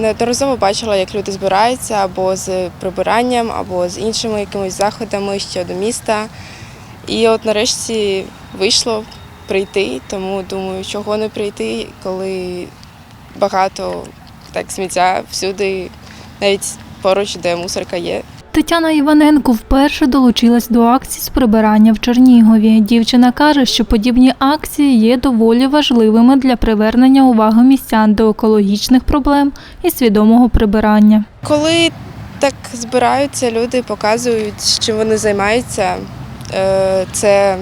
Неодноразово бачила, як люди збираються або з прибиранням, або з іншими якимись заходами щодо міста. І от нарешті вийшло прийти, тому думаю, чого не прийти, коли багато так сміття всюди, навіть поруч, де мусорка є. Тетяна Іваненко вперше долучилась до акції з прибирання в Чернігові. Дівчина каже, що подібні акції є доволі важливими для привернення уваги містян до екологічних проблем і свідомого прибирання. Коли так збираються, люди показують, чим вони займаються. е, Це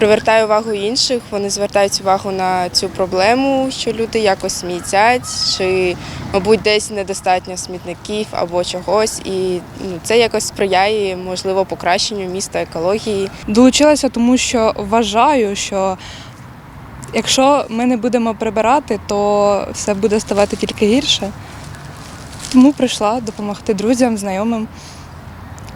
привертає увагу інших, вони звертають увагу на цю проблему, що люди якось сміттять, чи, мабуть, десь недостатньо смітників або чогось. І ну, це якось сприяє, можливо, покращенню міста екології. Долучилася, тому що вважаю, що якщо ми не будемо прибирати, то все буде ставати тільки гірше. Тому прийшла допомогти друзям, знайомим.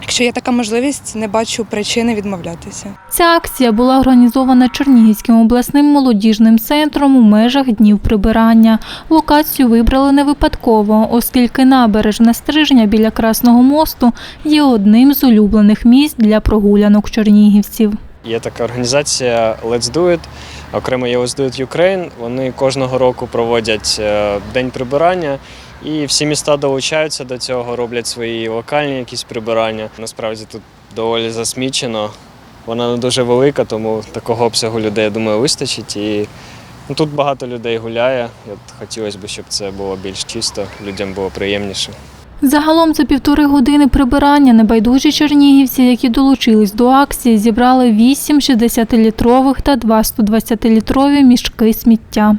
Якщо є така можливість, не бачу причини відмовлятися. Ця акція була організована Чернігівським обласним молодіжним центром у межах днів прибирання. Локацію вибрали не випадково, оскільки набережна стрижня біля Красного мосту є одним з улюблених місць для прогулянок чернігівців. Є така організація Let's Do It, окремо є Let's Do It Ukraine. Вони кожного року проводять е, день прибирання, і всі міста долучаються до цього, роблять свої локальні якісь прибирання. Насправді тут доволі засмічено. Вона не дуже велика, тому такого обсягу людей, я думаю, вистачить. І ну, тут багато людей гуляє. От хотілося б, щоб це було більш чисто, людям було приємніше. Загалом за півтори години прибирання небайдужі чернігівці, які долучились до акції, зібрали 8 60-літрових та 2 120-літрові мішки сміття.